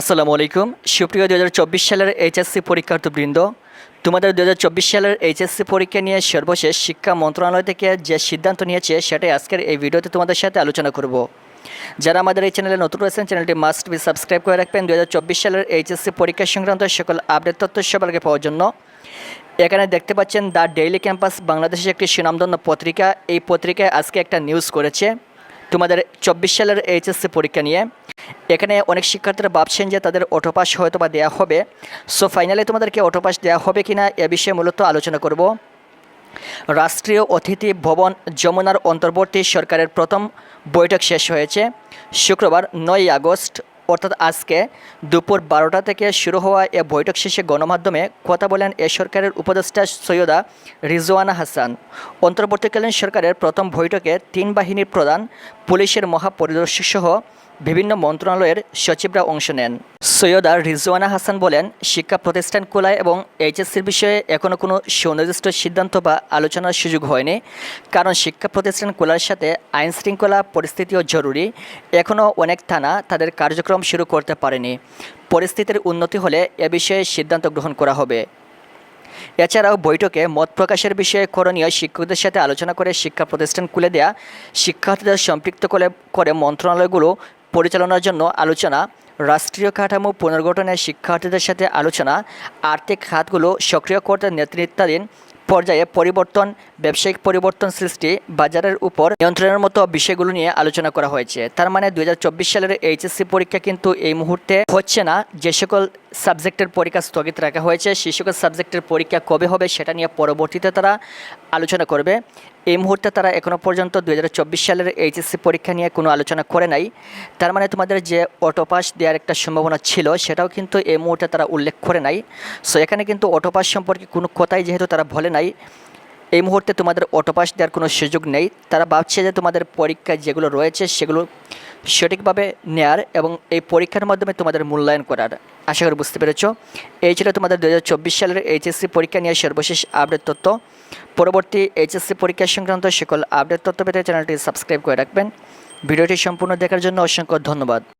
আসসালামু আলাইকুম। সুপ্রিয় দু হাজার চব্বিশ সালের এইচএসসি পরীক্ষার্থীবৃন্দ, তোমাদের দু হাজার চব্বিশ সালের এইচএসসি পরীক্ষা নিয়ে সর্বশেষ শিক্ষা মন্ত্রণালয় থেকে যে সিদ্ধান্ত নিয়েছে, সেটাই আজকের এই ভিডিওতে তোমাদের সাথে আলোচনা করব। যারা আমাদের এই চ্যানেলে নতুন রয়েছেন, চ্যানেলটি মাস্ট বি সাবস্ক্রাইব করে রাখবেন। দু হাজার চব্বিশ সালের এইচএসসি পরীক্ষা সংক্রান্ত সকল আপডেট তথ্য আগে পাওয়ার জন্য। এখানে দেখতে পাচ্ছেন, দ্য ডেইলি ক্যাম্পাস, বাংলাদেশের একটি সুনামধন্য পত্রিকা। এই পত্রিকায় আজকে একটা নিউজ করেছে। তোমাদের চব্বিশ সালের এইচএসসি পরীক্ষা নিয়ে। এখানে অনেক শিক্ষার্থীরা ভাবছেন যে তাদের অটোপাস হয়তো বা দেওয়া হবে। সো ফাইনালি তোমাদেরকে অটোপাস দেওয়া হবে কি না এ বিষয়ে মূলত আলোচনা করব। রাষ্ট্রীয় অতিথি ভবন যমুনার অন্তর্বর্তী সরকারের প্রথম বৈঠক শেষ হয়েছে। শুক্রবার নয় আগস্ট অর্থাৎ আজকে দুপুর বারোটা থেকে শুরু হওয়া এ বৈঠক শেষে গণমাধ্যমে কথা বলেন এ সরকারের উপদেষ্টা সৈয়দা রিজওয়ানা হাসান। অন্তর্বর্তীকালীন সরকারের প্রথম বৈঠকে তিন বাহিনীর প্রধান, পুলিশের মহাপরিদর্শক সহ বিভিন্ন মন্ত্রণালয়ের সচিবরা অংশ নেন। সৈয়দা রিজওয়ানা হাসান বলেন, শিক্ষা প্রতিষ্ঠান খোলায় এবং এইচএসসির বিষয়ে এখনও কোনো সুনির্দিষ্ট সিদ্ধান্ত বা আলোচনার সুযোগ হয়নি। কারণ শিক্ষা প্রতিষ্ঠান খোলার সাথে আইন শৃঙ্খলা পরিস্থিতিও জরুরি। এখনও অনেক থানা তাদের কার্যক্রম শুরু করতে পারেনি। পরিস্থিতির উন্নতি হলে এ বিষয়ে সিদ্ধান্ত গ্রহণ করা হবে। এছাড়াও বৈঠকে মত প্রকাশের বিষয়ে করণীয় শিক্ষকদের সাথে আলোচনা করে শিক্ষা প্রতিষ্ঠান খুলে দেয়া, শিক্ষার্থীদের সম্পৃক্ত করে করে মন্ত্রণালয়গুলো পরিচালনার জন্য আলোচনা, রাষ্ট্রীয় কাঠামো পুনর্গঠনে শিক্ষার্থীদের সাথে আলোচনা, আর্থিক খাতগুলো সক্রিয় করতে নেতৃত্বাধীন পর্যায়ে পরিবর্তন, ব্যবসায়িক পরিবর্তন সৃষ্টি, বাজারের উপর নিয়ন্ত্রণের মতো বিষয়গুলো নিয়ে আলোচনা করা হয়েছে। তার মানে দু হাজার চব্বিশ সালের এইচএসসি পরীক্ষা কিন্তু এই মুহূর্তে হচ্ছে না। যে সকল সাবজেক্টের পরীক্ষা স্থগিত রাখা হয়েছে, সেই সকল সাবজেক্টের পরীক্ষা কবে হবে সেটা নিয়ে পরবর্তীতে তারা আলোচনা করবে। এই মুহূর্তে তারা এখনও পর্যন্ত দু হাজার চব্বিশ সালের এইচএসসি পরীক্ষা নিয়ে কোনো আলোচনা করে নাই। তার মানে তোমাদের যে অটোপাস দেওয়ার একটা সম্ভাবনা ছিল, সেটাও কিন্তু এই মুহূর্তে তারা উল্লেখ করে নাই। সো এখানে কিন্তু অটোপাস সম্পর্কে কোনো কথাই যেহেতু তারা বলে নাই, এই মুহূর্তে তোমাদের অটোপাস দেওয়ার কোনো সুযোগ নেই। তারা ভাবছে যে তোমাদের পরীক্ষা যেগুলো রয়েছে সেগুলো সঠিকভাবে নেয়ার এবং এই পরীক্ষার মাধ্যমে তোমাদের মূল্যায়ন করার। আশা করি বুঝতে পেরেছ। এই ছিল তোমাদের দু হাজার চব্বিশ সালের এইচএসসি পরীক্ষা নিয়ে সর্বশেষ আপডেট তথ্য। পরবর্তী এইচএসসি পরীক্ষা সংক্রান্ত সকল আপডেট তথ্য পেতে চ্যানেলটি সাবস্ক্রাইব করে রাখবেন। ভিডিওটি সম্পূর্ণ দেখার জন্য অসংখ্য ধন্যবাদ।